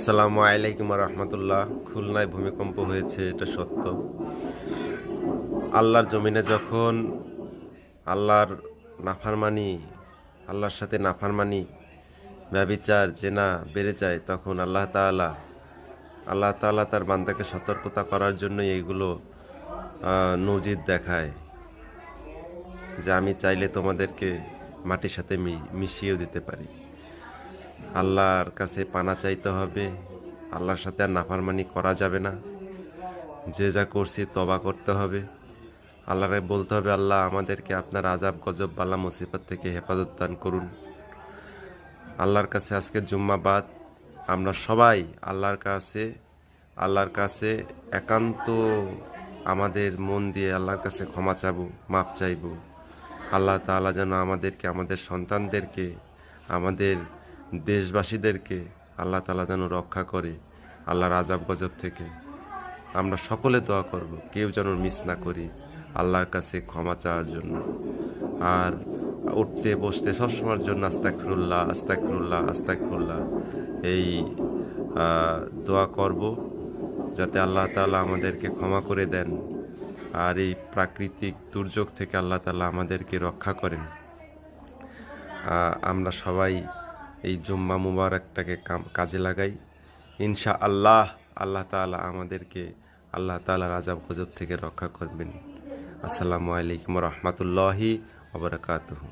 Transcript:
আসসালামু আলাইকুম রহমতুল্লাহ। খুলনায় ভূমিকম্প হয়েছে, এটা সত্য। আল্লাহর জমিনে যখন আল্লাহর নাফারমানি, আল্লাহর সাথে নাফারমানি, ব্যবিচার, জেনা বেড়ে যায়, তখন আল্লাহ তাআলা আল্লাহ তাআলা তার বান্দাকে সতর্কতা করার জন্য এইগুলো নজির দেখায় যে আমি চাইলে তোমাদেরকে মাটির সাথে মিশিয়েও দিতে পারি। আল্লাহর কাছে পানা চাইতে হবে। আল্লাহর সাথে আর নাফারমানি করা যাবে না। যে যা করছি তবা করতে হবে। আল্লাহরে বলতে হবে, আল্লাহ আমাদেরকে আপনার আজাব গজব, বালা, মুসিবত থেকে হেফাজত দান করুন। আল্লাহর কাছে আজকে জুম্মাবাদ আমরা সবাই আল্লাহর কাছে আল্লাহর কাছে একান্ত আমাদের মন দিয়ে আল্লাহর কাছে ক্ষমা চাবো মাপ চাইব। আল্লাহ তাআলা যেন আমাদেরকে, আমাদের সন্তানদেরকে, আমাদের দেশবাসীদেরকে আল্লাহ তালা যেন রক্ষা করে, আল্লাহর আজাব গজব থেকে। আমরা সকলে দোয়া করব, কেউ যেন মিস না করি আল্লাহর কাছে ক্ষমা চাওয়ার জন্য। আর উঠতে, বসতে সবসময়ের জন্য আস্তাকফিরুল্লাহ আস্তাকফিরুল্লাহ আস্তাকফিরুল্লাহ এই দোয়া করব যাতে আল্লাহ তালা আমাদেরকে ক্ষমা করে দেন আর এই প্রাকৃতিক দুর্যোগ থেকে আল্লাহ তালা আমাদেরকে রক্ষা করেন। আমরা সবাই এই জুম্মা মুবারকটাকে কাজে লাগাই। ইনশা আল্লাহ আল্লাহ তালা আমাদেরকে আল্লাহ তালা আজাব গজব থেকে রক্ষা করবেন। আসসালামু আলাইকুম রহমতুল্লাহি ওবরাকাতুহু